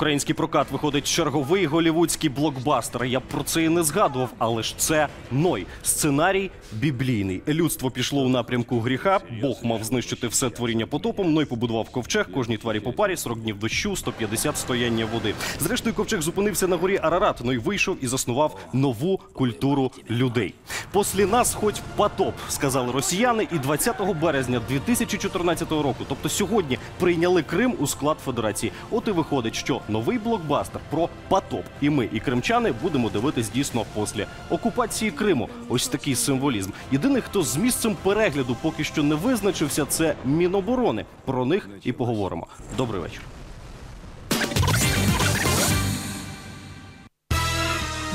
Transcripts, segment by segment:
Український прокат виходить черговий голівудський блокбастер. Я про це і не згадував, але ж це Ной. Сценарій біблійний. Людство пішло у напрямку гріха. Бог мав знищити все творіння потопом. Ной побудував ковчег, кожній тварі по парі, 40 днів дощу, 150 стояння води. Зрештою, ковчег зупинився на горі Арарат. Ной вийшов і заснував нову культуру людей. Послі нас, хоч потоп, сказали росіяни, і 20 березня 2014 року, тобто сьогодні, прийняли Крим у склад Федерації. От і виходить, що новий блокбастер про потоп. І ми, і кримчани, будемо дивитись дійсно після окупації Криму. Ось такий символізм. Єдиний, хто з місцем перегляду поки що не визначився, це Міноборони. Про них і поговоримо. Добрий вечір.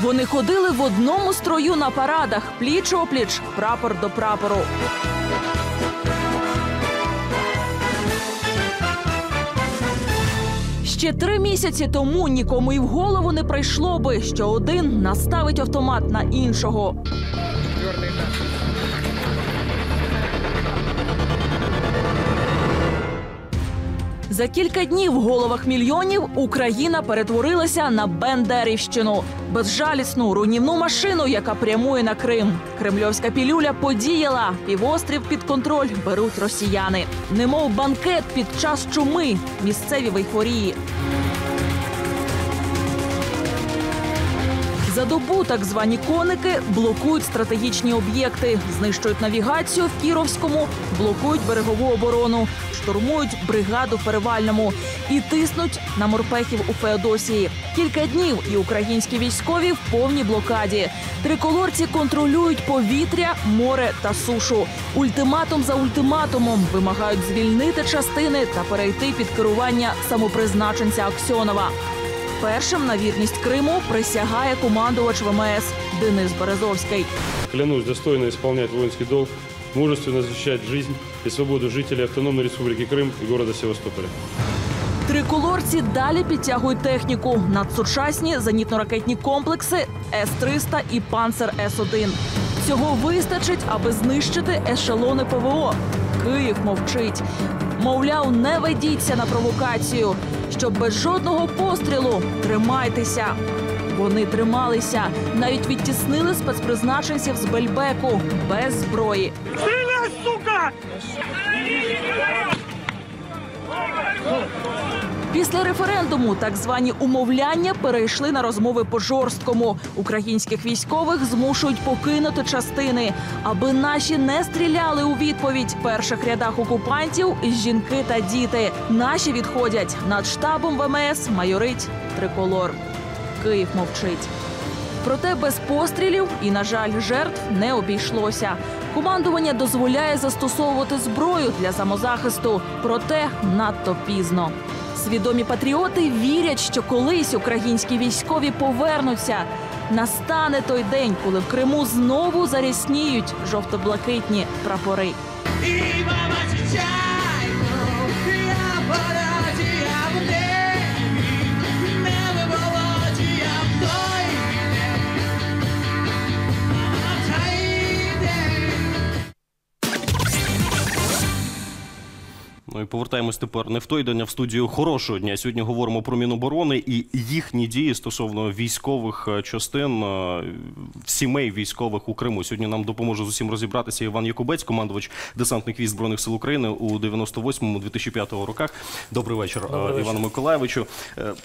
Вони ходили в одному строю на парадах, пліч опліч, прапор до прапору. Ще три місяці тому нікому і в голову не прийшло би, що один наставить автомат на іншого. За кілька днів в головах мільйонів Україна перетворилася на Бендерівщину, безжалісну руйнівну машину, яка прямує на Крим. Кремльовська пілюля подіяла. Півострів під контроль беруть росіяни. Немов банкет під час чуми. Місцеві в. За добу так звані коники блокують стратегічні об'єкти, знищують навігацію в Кіровському, блокують берегову оборону, штурмують бригаду в Перевальному і тиснуть на морпехів у Феодосії. Кілька днів і українські військові в повній блокаді. Триколорці контролюють повітря, море та сушу. Ультиматум за ультиматумом вимагають звільнити частини та перейти під керування самопризначенця Аксьонова. Першим на вірність Криму присягає командувач ВМС Денис Березовський. Клянусь достойно исполнять воинский долг, мужественно защищать жизнь и свободу жителей Автономной Республики Крым и города Севастополя. Триколорці далі підтягують техніку надсучасні зенітно-ракетні комплекси С-300 і Панцер С-1. Цього вистачить, аби знищити ешелони ПВО. Київ мовчить. Мовляв, не ведіться на провокацію, щоб без жодного пострілу тримайтеся. Вони трималися, навіть відтіснили спецпризначенців з Бельбеку без зброї. Після референдуму так звані умовляння перейшли на розмови по жорсткому. Українських військових змушують покинути частини, аби наші не стріляли у відповідь. В перших рядах окупантів жінки та діти. Наші відходять над штабом ВМС майорить триколор. Київ мовчить. Проте без пострілів і, на жаль, жертв не обійшлося. Командування дозволяє застосовувати зброю для самозахисту, проте надто пізно. Свідомі патріоти вірять, що колись українські військові повернуться. Настане той день, коли в Криму знову зарісніють жовто-блакитні прапори. Ну і повертаємось тепер не в той день, а в студію хорошого дня. Сьогодні говоримо про Міноборони і їхні дії стосовно військових е, частин е, сімей військових у Криму. Сьогодні нам допоможе з усім розібратися Іван Якубець, командувач десантних військ збройних сил України у 98-2005 роках. Добрий вечір, е, Івану Миколаєвичу.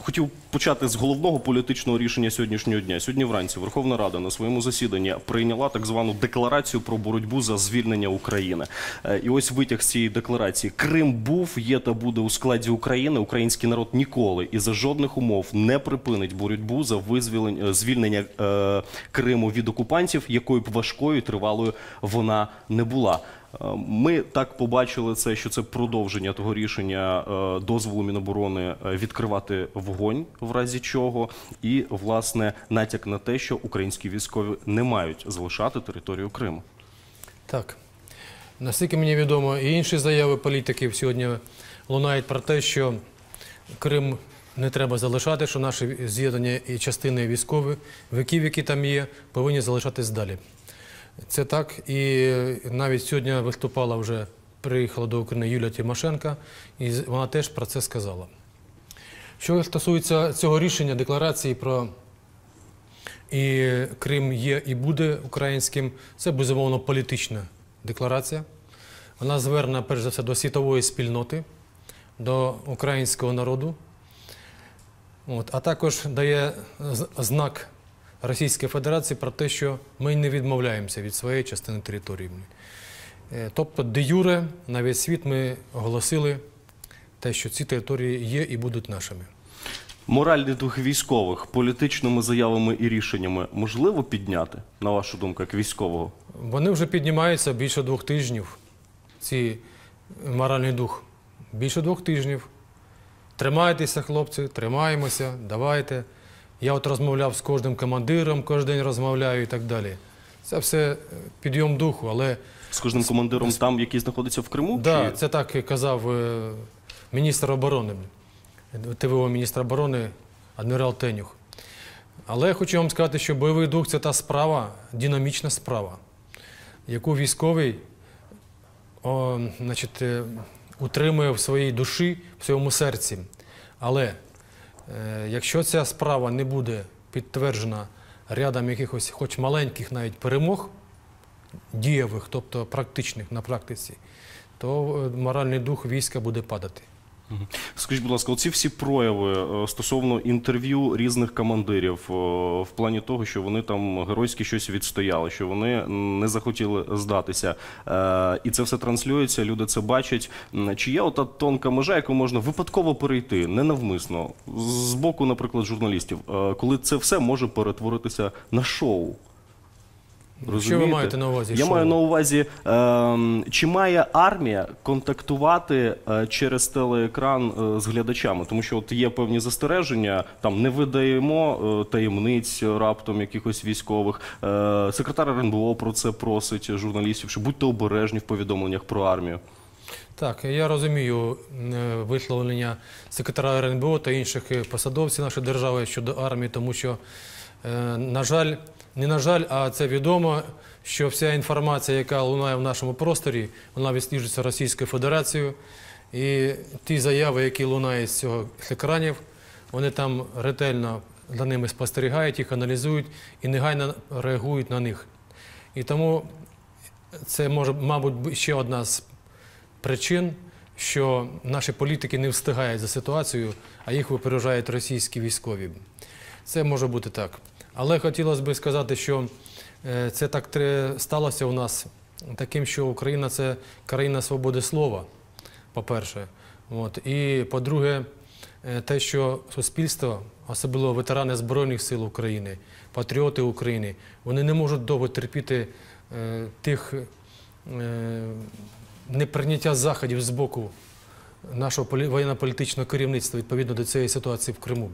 Хотів почати з головного політичного рішення сьогоднішнього дня. Сьогодні вранці Верховна Рада на своєму засіданні прийняла так звану декларацію про боротьбу за звільнення України. І ось витяг з цієї декларації: Крим був, є та буде у складі України. Український народ ніколи і за жодних умов не припинить боротьбу за визвілення звільнення е, Криму від окупантів, якою б важкою і тривалою вона не була. Е, Ми так побачили це, що це продовження того рішення е, дозволу Міноборони е, відкривати вогонь в разі чого, і власне натяк на те, що українські військові не мають залишати територію Криму. Так. Наскільки мені відомо, і інші заяви політиків сьогодні лунають про те, що Крим не треба залишати, що наші з'єднання і частини військових, віків, які там є, повинні залишатись далі. Це так. І навіть сьогодні виступала вже, приїхала до України Юлія Тимошенка, і вона теж про це сказала. Що стосується цього рішення декларації про і Крим є і буде українським, це безумовно політична декларація. Вона звернена перш за все до світової спільноти, до українського народу, От, а також дає знак Російської Федерації про те, що ми не відмовляємося від своєї частини території. Е, Тобто, де юре на весь світ ми оголосили те, що ці території є і будуть нашими. Моральний дух військових політичними заявами і рішеннями можливо підняти, на вашу думку, як військового? Вони вже піднімаються більше двох тижнів. Ці моральний дух. Більше двох тижнів. Тримайтеся, хлопці, тримаємося, давайте. Я от розмовляв з кожним командиром, кожен день розмовляю і так далі. Це все е, підйом духу, але З кожним командиром там, який знаходиться в Криму? да, чи- це так казав е, міністр оборони, ТВО міністр оборони адмірал Тенюх. Але я хочу вам сказати, що бойовий дух це та справа, динамічна справа, яку військовий о, значить, е, утримує в своїй душі, в своєму серці. Але е, якщо ця справа не буде підтверджена рядом якихось, хоч маленьких навіть перемог, дієвих, тобто практичних на практиці, то е, моральний дух війська буде падати. Скажіть, будь ласка, оці всі прояви е, стосовно інтерв'ю різних командирів е, в плані того, що вони там геройськи щось відстояли, що вони не захотіли здатися, е, і це все транслюється, люди це бачать. Чи є ота тонка межа, яку можна випадково перейти, ненавмисно, з боку, наприклад, журналістів, коли це все може перетворитися на шоу? Що ви маєте на увазі? Я Шоу? маю на увазі, ем, чи має армія контактувати е, через телеекран е, з глядачами? Тому що от є певні застереження, там не видаємо е, таємниць раптом якихось військових. Е, секретар РНБО про це просить журналістів, що будьте обережні в повідомленнях про армію. Так, я розумію е, висловлення секретаря РНБО та інших е, посадовців нашої держави щодо армії, тому що, е, на жаль, не на жаль, а це відомо, що вся інформація, яка лунає в нашому просторі, вона відсліджується Російською Федерацією. І ті заяви, які лунають з цього екранів, вони там ретельно за ними спостерігають, їх аналізують і негайно реагують на них. І тому це може, мабуть, ще одна з причин, що наші політики не встигають за ситуацією, а їх випереджають російські військові. Це може бути так. Але хотілося б сказати, що е, це так сталося у нас таким, що Україна це країна свободи слова, по-перше. І по-друге, е, те, що суспільство, особливо ветерани Збройних сил України, патріоти України, вони не можуть довго терпіти е, тих неприйняття заходів з боку нашого воєнно-політичного керівництва відповідно до цієї ситуації в Криму.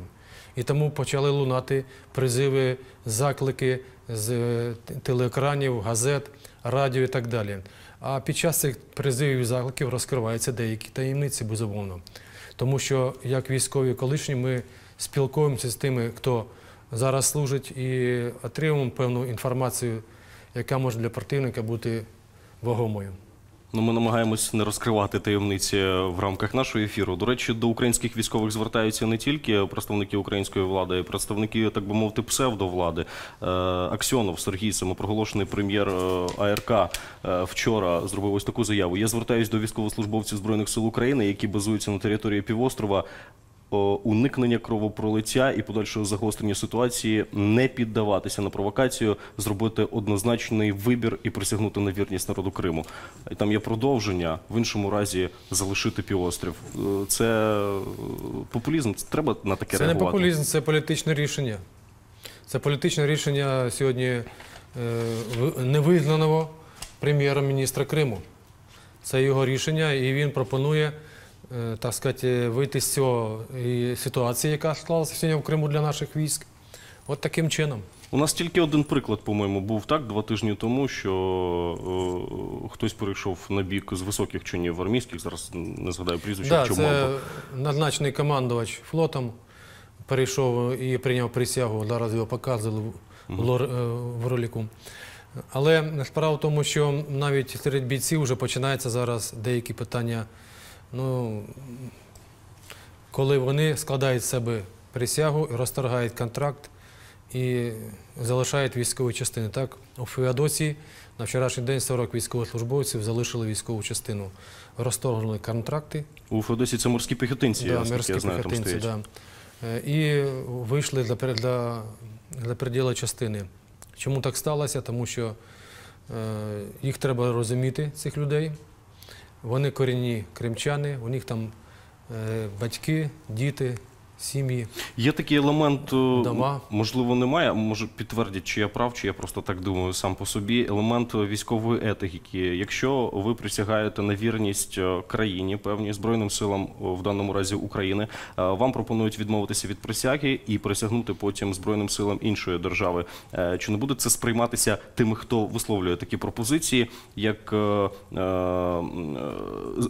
І тому почали лунати призиви, заклики з е, телеекранів, газет, радіо і так далі. А під час цих призивів і закликів розкриваються деякі таємниці, безумовно. Тому що, як військові колишні, ми спілкуємося з тими, хто зараз служить, і отримуємо певну інформацію, яка може для противника бути вагомою. Ну, ми намагаємось не розкривати таємниці в рамках нашого ефіру. До речі, до українських військових звертаються не тільки представники української влади, а й представники, так би мовити, псевдовлади. Е, Аксьонов Сергій, самопроголошений прем'єр е, АРК, е, вчора зробив ось таку заяву. Я звертаюсь до військовослужбовців збройних сил України, які базуються на території півострова. О, Уникнення кровопролиття і подальшого загострення ситуації, не піддаватися на провокацію, зробити однозначний вибір і присягнути на вірність народу Криму. І там є продовження, в іншому разі залишити півострів. Е, Це е, популізм. Це треба на таке Це не популізм, це політичне рішення. Це політичне рішення сьогодні е, невизнаного прем'єра-міністра Криму. Це його рішення, і він пропонує, е, так сказати, вийти з цього і ситуації, яка склалася сьогодні в Криму для наших військ. От таким чином. У нас тільки один приклад, по-моєму, був так два тижні тому, що е, хтось перейшов на бік з високих чинів армійських. Зараз не згадаю прізвище, Да, чому це назначений командувач флотом перейшов і прийняв присягу. Зараз його показували в, в лор- е, в ролику. Але справа в тому, що навіть серед бійців вже починаються зараз деякі питання. Ну, коли вони складають з себе присягу, розторгають контракт і залишають військові частини. Так, у Феодосії на вчорашній день 40 військовослужбовців залишили військову частину, розторгнули контракти, У Феодосії це морські піхотинці, да, наскільки морські я знаю, там піхотинці, стоять. да. Е, і вийшли для, для, для переділу частини. Чому так сталося? Тому що е, їх треба розуміти, цих людей. Вони корінні кримчани, у них там е, батьки, діти, сім'ї. Є такий елемент, е, Дома. можливо, немає. Може підтвердять, чи я прав, чи я просто так думаю сам по собі. Елемент військової етики. Якщо ви присягаєте на вірність е, країні, певній збройним силам, е, в даному разі України, вам пропонують відмовитися від присяги і присягнути потім збройним силам іншої держави. Чи не буде це сприйматися тими, хто висловлює такі пропозиції, як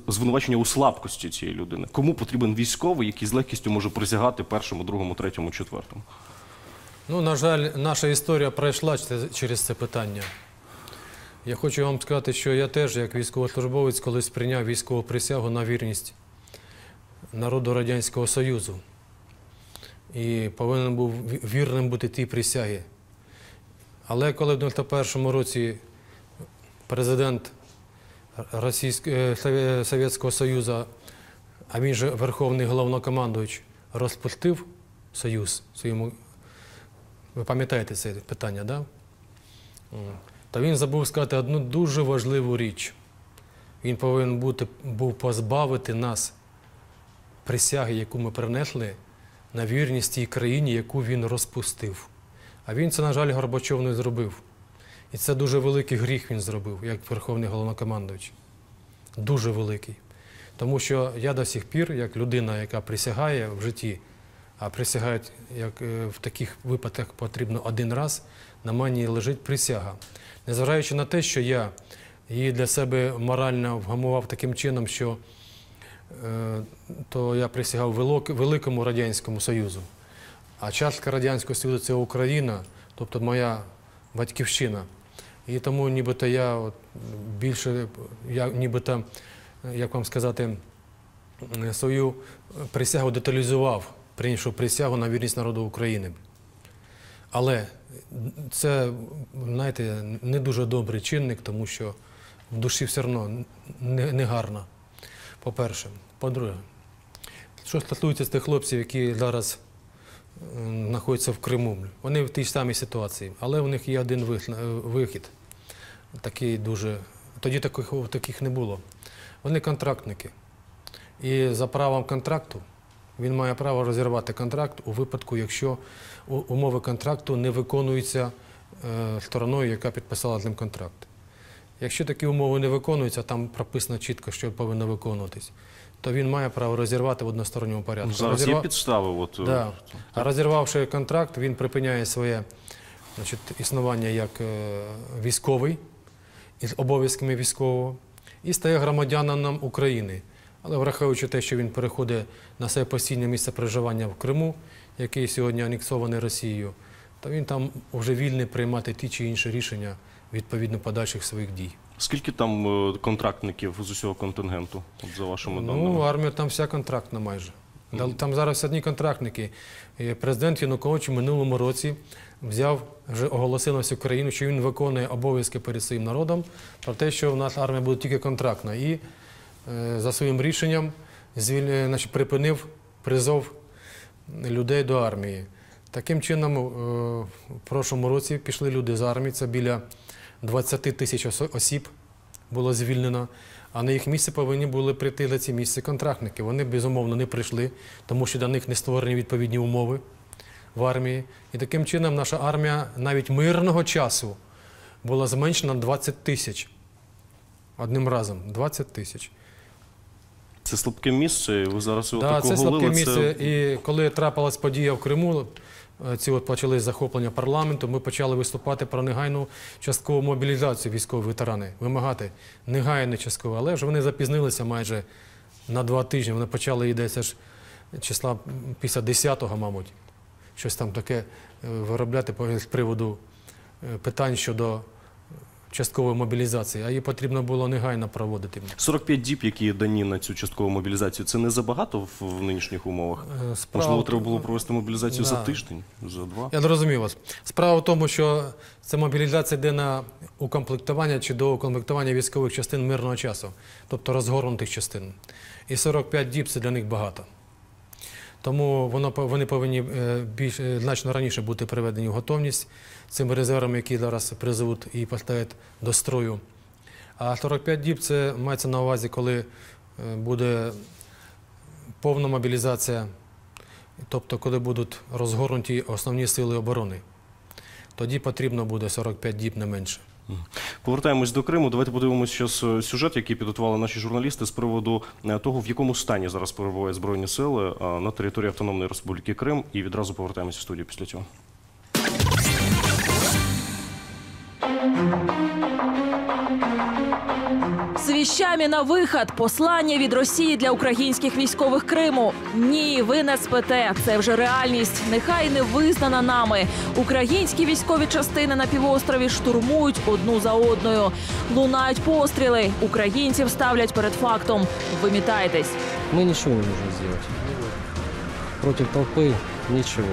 звинувачення у слабкості цієї людини? Кому потрібен військовий, який з легкістю може присягати першому, другому, третьому, четвертому? Ну, на жаль, наша історія пройшла через це питання. Я хочу вам сказати, що я теж, як військовослужбовець, колись прийняв військову присягу на вірність народу Радянського Союзу. І повинен був вірним бути тій присягі. Але коли в 91-му році президент е, Совєтського Союзу, а він же Верховний головнокомандуючий, розпустив Союз своєму ви пам'ятаєте це питання, да? Та він забув сказати одну дуже важливу річ. Він повинен бути, був позбавити нас присяги, яку ми принесли на вірність тій країні, яку він розпустив. А він це, на жаль, Горбачов не зробив. І це дуже великий гріх він зробив, як Верховний головнокомандуючий. Дуже великий. Тому що я до сих пір, як людина, яка присягає в житті, а присягають, як е, в таких випадках потрібно один раз, на мені лежить присяга. Незважаючи на те, що я її для себе морально вгамував таким чином, що е, то я присягав Великому Радянському Союзу. А частка Радянського Союзу це Україна, тобто моя батьківщина. І тому нібито я от більше, я нібито, як вам сказати, свою присягу деталізував, прийнявши присягу на вірність народу України. Але це, знаєте, не дуже добрий чинник, тому що в душі все одно не, не. По-перше. По-друге, що стосується тих хлопців, які зараз е, знаходяться в Криму, вони в тій самій ситуації, але у них є один вихід. Такий дуже. Тоді таких, таких не було. Вони контрактники. І за правом контракту він має право розірвати контракт у випадку, якщо умови контракту не виконуються е, стороною, яка підписала з ним контракт. Якщо такі умови не виконуються, там прописано чітко, що повинно виконуватись, то він має право розірвати в односторонньому порядку. Зараз є підстави. От, е, Да. А розірвавши контракт, він припиняє своє значить, існування як е, військовий із обов'язками військового і стає громадянином України. Але враховуючи те, що він переходить на своє постійне місце проживання в Криму, який сьогодні анексований Росією, то він там вже вільний приймати ті чи інші рішення відповідно подальших своїх дій. Скільки там е, контрактників з усього контингенту, от за вашими Ну, даними? армія там вся контрактна майже. Там зараз одні контрактники. Президент Янукович у минулому році взяв, вже оголосив на всю країну, що він виконує обов'язки перед своїм народом про те, що в нас армія буде тільки контрактна. І е, за своїм рішенням е, припинив призов людей до армії. Таким чином, е, в прошлому році пішли люди з армії, це біля 20 тисяч осіб було звільнено, а на їх місце повинні були прийти на ці місце контрактники. Вони безумовно не прийшли, тому що для них не створені відповідні умови в армії. І таким чином наша армія навіть мирного часу була зменшена 20 тисяч. Одним разом 20 тисяч. Це слабке місце, ви зараз його Да, так це слабке місце. І коли трапилась подія в Криму, ці от почали захоплення парламенту, ми почали виступати про негайну часткову мобілізацію військових ветеранів, вимагати негайну часткову. Але ж вони запізнилися майже на два тижні. Вони почали десь аж числа після 10-го, мабуть, щось там таке е, виробляти з приводу е, питань щодо часткової мобілізації, а її потрібно було негайно проводити. 45 діб, які дані на цю часткову мобілізацію, це не забагато в, в нинішніх умовах? Е, справа Можливо, треба було провести мобілізацію за тиждень, за два? Я зрозумів вас. Справа в тому, що ця мобілізація йде на укомплектування чи до укомплектування військових частин мирного часу, тобто розгорнутих частин. І 45 діб це для них багато. Тому воно, вони повинні е, більш, е, значно раніше бути приведені в готовність цими резервами, які зараз призовуть і поставлять до строю. А 45 діб це мається на увазі, коли е, буде повна мобілізація, тобто коли будуть розгорнуті основні сили оборони. Тоді потрібно буде 45 діб не менше. Повертаємось до Криму. Давайте подивимося зараз сюжет, який підготували наші журналісти з приводу е, того, в якому стані зараз перебувають збройні сили е, на території Автономної Республіки Крим. І відразу повертаємося в студію після цього З віщами на вихід послання від Росії для українських військових Криму. Ні, ви не спите. Це вже реальність. Нехай не визнана нами. Українські військові частини на півострові штурмують одну за одною. Лунають постріли. Українців ставлять перед фактом. Вимітайтесь. Мы ничего не можем сделать. Против толпы ничего.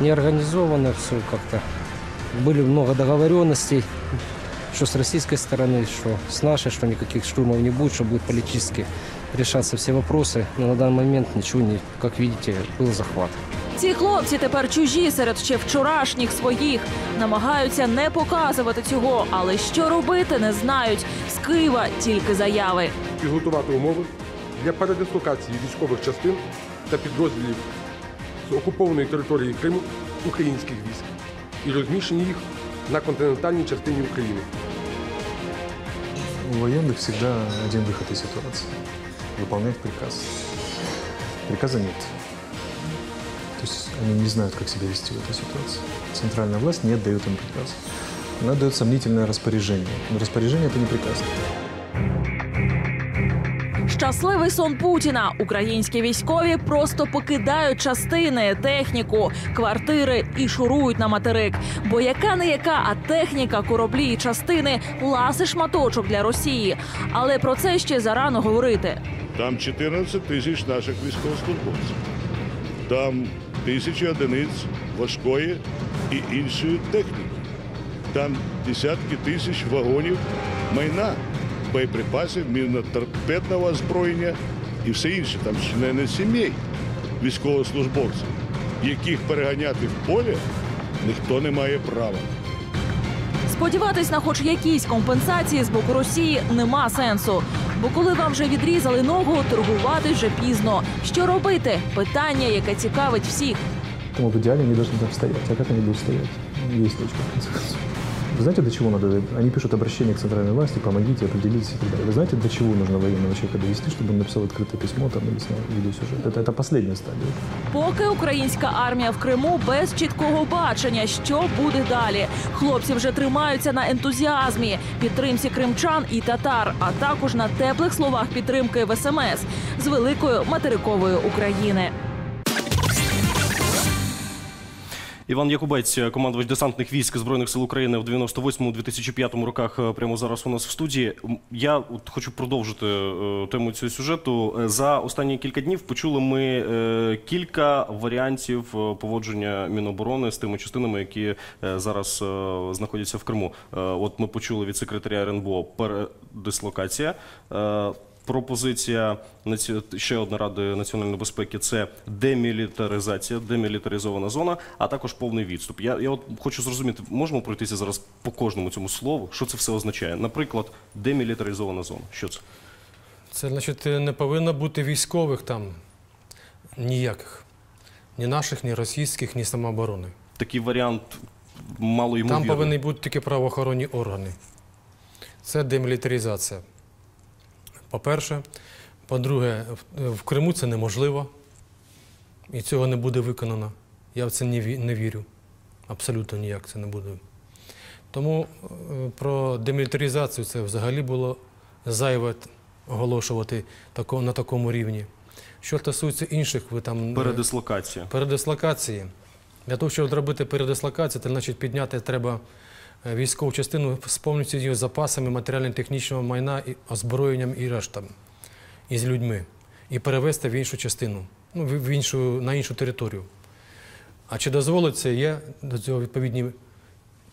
Не организовано все как-то. Были много договоренностей, что с российской стороны, что с нашей, что никаких штурмов не будет, что будут политически решаться все вопросы. Но на данный момент ничего не, как видите, был захват. Ці хлопці тепер чужі серед ще вчорашніх своїх. Намагаються не показувати цього, але що робити не знають. З Києва тільки заяви. підготувати умови для передислокації військових частин та підрозділів з окупованої території Криму українських військ і розміщення їх на континентальній частині України. У военных всегда один выход из ситуации. Выполнять приказ. Приказа нет. То есть они не знают, как себя вести в этой ситуации. Центральная власть не отдает им приказ. Она дает сомнительное распоряжение. Но распоряжение – это не приказ. Щасливий сон Путіна. Українські військові просто покидають частини, техніку, квартири і шурують на материк. Бо яка не яка, а техніка, кораблі і частини ласий шматочок для Росії. Але про це ще зарано говорити. Там 14 тисяч наших військовослужбовців. Там тисячі одиниць важкої і іншої техніки. Там десятки тисяч вагонів майна, боєприпасів, міноторпедного озброєння і все інше. Там члени сімей військовослужбовців, яких переганяти в поле ніхто не має права. Сподіватись на хоч якісь компенсації з боку Росії нема сенсу. Бо коли вам вже відрізали ногу, торгувати вже пізно. Що робити? Питання, яке цікавить всіх. Поэтому в идеале они должны там стоять. А как они будут стоять? Есть точка. Вы знаете, до чего надо? Они пишут обращение к центральной власти, помогите, определитесь и так далее. Вы знаете, до чего нужно военного человека довести, чтобы он написал открытое письмо там, или снял видеосюжет? Это, это последняя стадия. Поки українська армія в Криму без чіткого бачення, що буде далі. Хлопці вже тримаються на ентузіазмі, підтримці кримчан і татар, а також на теплих словах підтримки в СМС з великою материкової України. Іван Якубець, командувач десантних військ Збройних сил України в 98-2005 роках, е, прямо зараз у нас в студії. Я от хочу продовжити е, тему цього сюжету. Е, За останні кілька днів почули ми кілька варіантів поводження Міноборони з тими частинами, які зараз знаходяться в Криму. От ми почули від секретаря РНБО передислокація. Пропозиція ще одна ради національної безпеки це демілітаризація, демілітаризована зона, а також повний відступ. Я, я от хочу зрозуміти, можемо пройтися зараз по кожному цьому слову, що це все означає? Наприклад, демілітаризована зона. Що це? Це значить не повинно бути військових там ніяких. Ні наших, ні російських, ні самооборони. Такий варіант мало Там ймовірний. повинні бути тільки правоохоронні органи. Це демілітаризація. По-перше. По-друге, в- Криму це неможливо. І цього не буде виконано. Я в це не вірю. Абсолютно ніяк це не буде. Тому е, про демілітаризацію це взагалі було зайве оголошувати на такому рівні. Що стосується інших, ви там е, Передислокація. передислокації. Для того, щоб зробити передислокацію, це значить підняти треба військову частину з повністю її запасами матеріально-технічного майна, озброєнням і рештами, і з людьми, і перевезти в іншу частину, ну, в іншу, на іншу територію. А чи дозволить це, є до цього відповідні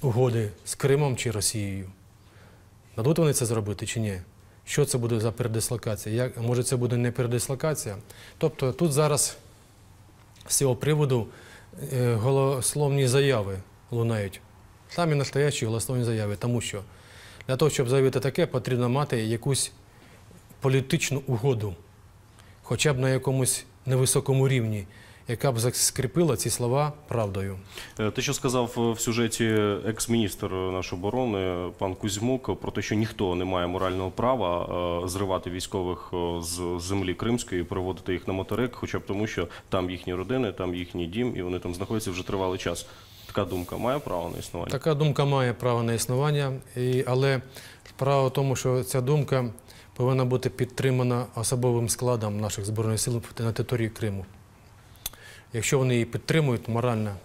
угоди з Кримом чи Росією? Дадуть вони це зробити чи ні? Що це буде за передислокація? Як, може, це буде не передислокація? Тобто тут зараз з цього приводу е, голословні заяви лунають. Самі настоящі голословні заяви, тому що для того, щоб заявити таке, потрібно мати якусь політичну угоду, хоча б на якомусь невисокому рівні, яка б скріпила ці слова правдою. Е, Те, що сказав в сюжеті екс-міністр нашої оборони пан Кузьмук про те, що ніхто не має морального права е, зривати військових е, з землі кримської і переводити їх на материк, хоча б тому, що там їхні родини, там їхній дім, і вони там знаходяться вже тривалий час. Така думка має право на існування? Така думка має право на існування, і, але справа в тому, що ця думка повинна бути підтримана особовим складом наших Збройних сил на території Криму. Якщо вони її підтримують, морально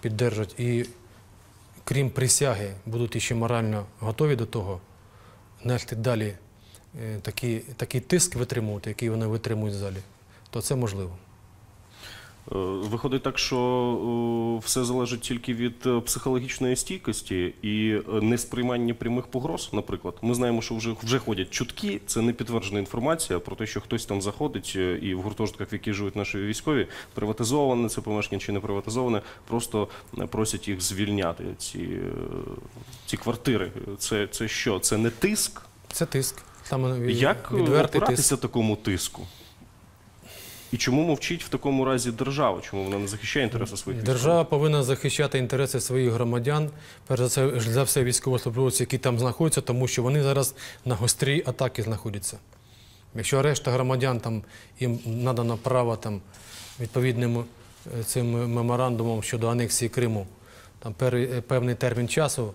піддержать і крім присяги, будуть іще морально готові до того, нести далі е, такий, такий тиск витримувати, який вони витримують в залі, то це можливо. Е, Виходить так, що е, все залежить тільки від е, психологічної стійкості і несприймання прямих погроз. Наприклад, ми знаємо, що вже вже ходять чутки. Це не підтверджена інформація про те, що хтось там заходить і в гуртожитках, в яких живуть наші військові, приватизоване це помешкання чи не приватизоване, просто просять їх звільняти. Ці, ці квартири. Це, це що? Це не тиск? Це тиск. Саме Як відвертий тиск. такому тиску? І чому мовчить в такому разі держава? Чому вона не захищає інтереси своїх Держава повинна захищати інтереси своїх громадян, перш за це за все військовослужбовці, які там знаходяться, тому що вони зараз на гострій атаки знаходяться. Якщо решта громадян там їм надано право там відповідним е, цим меморандумом щодо анексії Криму, там е, певний термін часу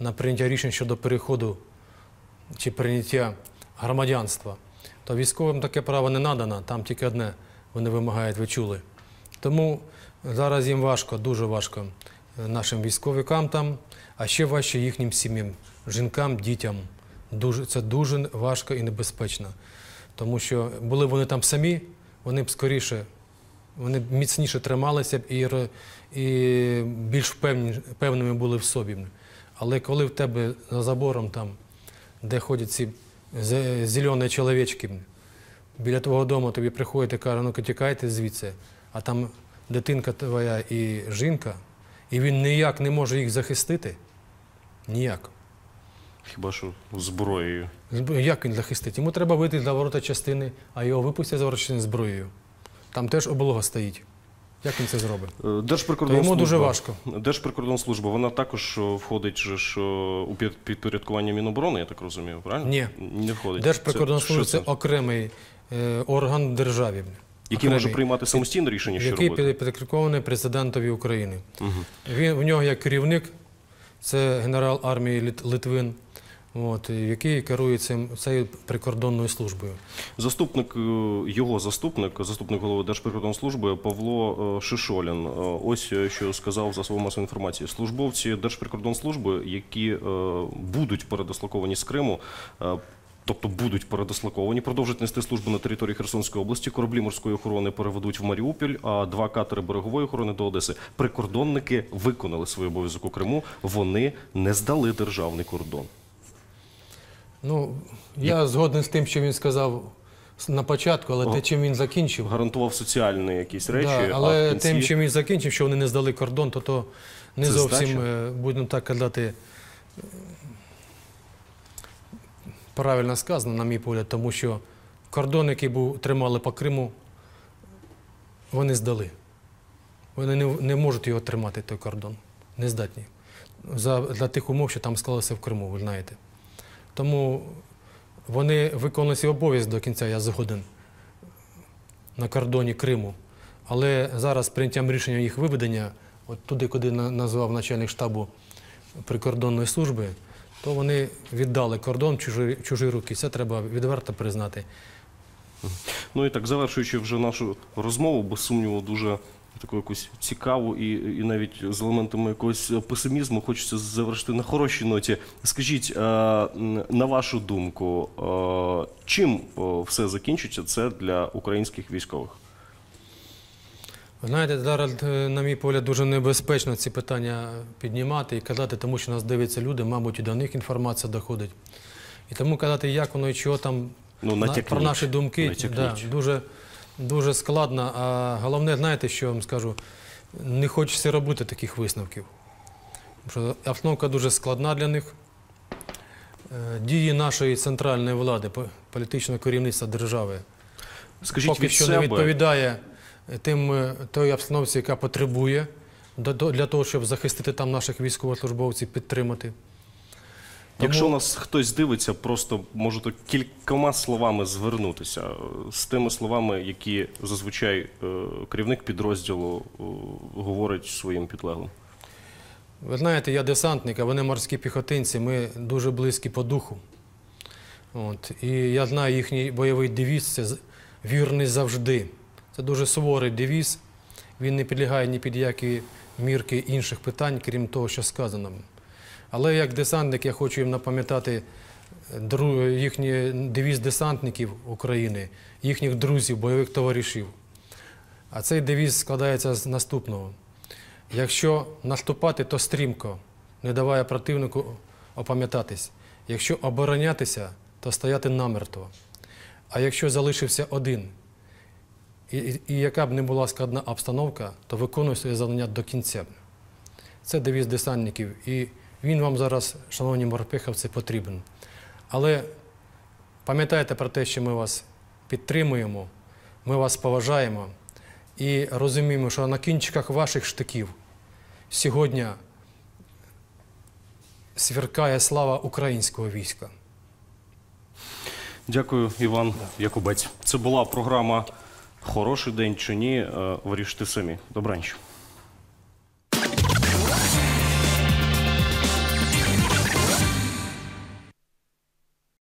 на прийняття рішень щодо переходу чи прийняття громадянства, то військовим таке право не надано, там тільки одне вони вимагають, ви чули. Тому зараз їм важко, дуже важко е, нашим військовикам там, а ще важче їхнім сім'ям, жінкам, дітям. Дуже, це дуже важко і небезпечно. Тому що були вони там самі, вони б скоріше, вони б міцніше трималися б і, і більш впевнені, певними були в собі. Але коли в тебе за забором там, де ходять ці зелені чоловічки, біля твого дому тобі приходять і кажуть, ну-ка тікайте звідси, а там дитинка твоя і жінка, і він ніяк не може їх захистити. Ніяк. Хіба що зброєю? Як він захистить? Йому треба вийти за ворота частини, а його випустять за ворота частини зброєю. Там теж облога стоїть. Як він це зробить? Е, Держприкордонслужба, йому дуже важко. Держприкордонслужба, вона також е, входить ж е, у підпорядкування Міноборони, я так розумію, правильно? Ні. Не входить. Держприкордонслужба Це- це окремий е, орган в державі. Який може приймати самостійне рішення, що який робити? під- підкорькований президентові України. Він, в нього як керівник, це генерал армії Лит- Литвин, от, який керує цим, цією прикордонною службою. Заступник, е, його заступник, заступник голови Держприкордонслужби Павло е, Шишолін. е, Ось що сказав за свою масову інформацію. Службовці Держприкордонслужби, які будуть передислоковані з Криму. Тобто будуть передислоковані, продовжать нести службу на території Херсонської області. Кораблі морської охорони переведуть в Маріуполь, а два катери берегової охорони до Одеси. Прикордонники виконали свій обов'язок у Криму. Вони не здали державний кордон. Ну, я згоден з тим, що він сказав на початку, але те, чим він закінчив, Гарантував соціальні якісь речі, да, але кінці... тим, чим він закінчив, що вони не здали кордон, то то не Це зовсім, здача? е, будемо так казати, правильно сказано, на мій погляд, тому що кордон, який був, тримали по Криму, вони здали. Вони не, не можуть його тримати, той кордон. Не здатні. За, для тих умов, що там склалося в Криму, ви знаєте. Тому вони виконали свій обов'язок до кінця, я згоден, на кордоні Криму. Але зараз прийняттям рішення їх виведення, от туди, куди назвав начальник штабу прикордонної служби, то вони віддали кордон чужі, чужі руки. Це треба відверто признати. Ну і так, завершуючи вже нашу розмову, без сумніву, дуже таку якусь цікаву і, і навіть з елементами якогось песимізму хочеться завершити на хорошій ноті. Скажіть, е, на вашу думку, е, чим е, все закінчиться це для українських військових? Ви знаєте, зараз, на мій погляд, дуже небезпечно ці питання піднімати і казати, тому що нас дивляться люди, мабуть, і до них інформація доходить. І тому казати, як воно і чого там Ну, на- про наші думки, да, дуже, дуже складно. А головне, знаєте, що я вам скажу? Не хочеться робити таких висновків. Тому що обстановка дуже складна для них. Е, Дії нашої центральної влади, політичного керівництва держави Скажіть поки від що себе, не відповідає тим е, той обстановці, яка потребує для того, щоб захистити там наших військовослужбовців, підтримати. Якщо нас хтось дивиться, просто можете кількома словами звернутися з тими словами, які зазвичай е, керівник підрозділу е, говорить своїм підлеглим. Ви знаєте, я десантник, а вони морські піхотинці, ми дуже близькі по духу. От. І я знаю їхній бойовий девіз це вірний завжди. Це дуже суворий девіз. Він не підлягає ні під які мірки інших питань, крім того, що сказано. Але як десантник я хочу їм напам'ятати е, їхній девіз десантників України, їхніх друзів, бойових товаришів. А цей девіз складається з наступного. Якщо наступати, то стрімко, не даває противнику опам'ятатись. Якщо оборонятися, то стояти намертво. А якщо залишився один, і, і, і яка б не була складна обстановка, то виконуй своє завдання до кінця. Це девіз десантників. І він вам зараз, шановні морпеховці, потрібен. Але пам'ятайте про те, що ми вас підтримуємо, ми вас поважаємо і розуміємо, що на кінчиках ваших штиків сьогодні сверкає слава українського війська. Дякую, Іван Якубець. Це була програма Хороший день чи ні. Е, Вирішите самі. Добраніч.